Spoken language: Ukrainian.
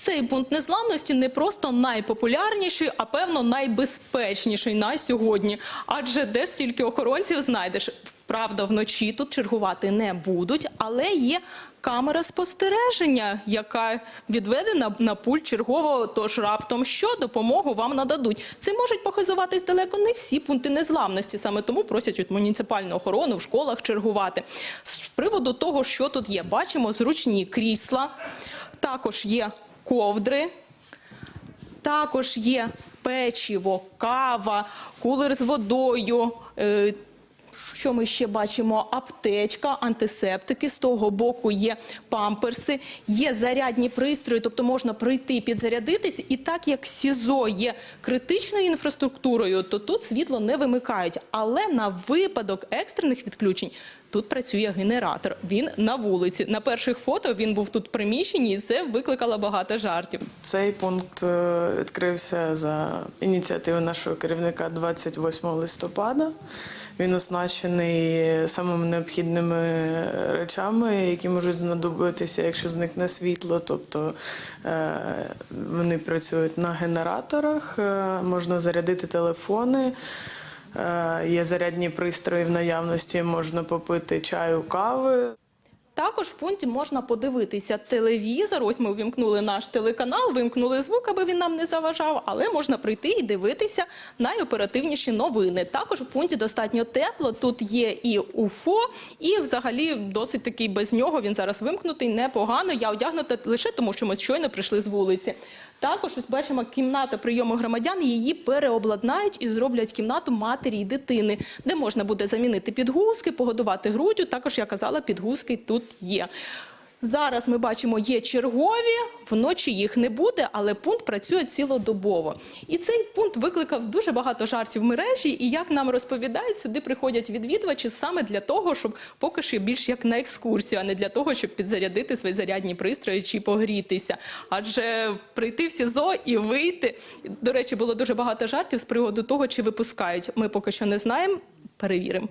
Цей пункт незламності не просто найпопулярніший, а певно найбезпечніший на сьогодні. Адже де стільки охоронців знайдеш. Правда, вночі тут чергувати не будуть, але є камера спостереження, яка відведена на пульт чергового. Тож раптом що допомогу вам нададуть. Цим можуть похизуватись далеко не всі пункти незламності. Саме тому просять від муніципальну охорону в школах чергувати. З приводу того, що тут є, бачимо зручні крісла, також є ковдри. Також є печиво, кава, кулер з водою. Що ми ще бачимо? Аптечка, антисептики. З того боку є памперси, є зарядні пристрої, тобто можна прийти підзарядитись. І так як СІЗО є критичною інфраструктурою, то тут світло не вимикають. Але на випадок екстрених відключень тут працює генератор. Він на вулиці. На перших фото він був тут в приміщенні, і це викликало багато жартів. Цей пункт е, відкрився за ініціативи нашого керівника 28 листопада. Він оснащений самими необхідними речами, які можуть знадобитися, якщо зникне світло. Тобто е, вони працюють на генераторах, е, можна зарядити телефони. е, Є зарядні пристрої в наявності, можна попити чаю, кави. Також в пункті можна подивитися телевізор. Ось ми увімкнули наш телеканал, вимкнули звук, аби він нам не заважав, але можна прийти і дивитися найоперативніші новини. Також в пункті достатньо тепло. Тут є і УФО, і взагалі досить такий без нього. Він зараз вимкнутий, непогано. Я одягнута лише тому, що ми щойно прийшли з вулиці. Також ось бачимо кімната прийому громадян. Її переобладнають і зроблять кімнату матері і дитини, де можна буде замінити підгузки, погодувати груддю. Також я казала, підгузки тут є. Зараз ми бачимо, є чергові, вночі їх не буде, але пункт працює цілодобово. І цей пункт викликав дуже багато жартів в мережі. І як нам розповідають, сюди приходять відвідувачі саме для того, щоб поки що більш як на екскурсію, а не для того, щоб підзарядити свої зарядні пристрої чи погрітися. Адже прийти в СІЗО і вийти. До речі, було дуже багато жартів з приводу того, чи випускають. Ми поки що не знаємо. Перевіримо.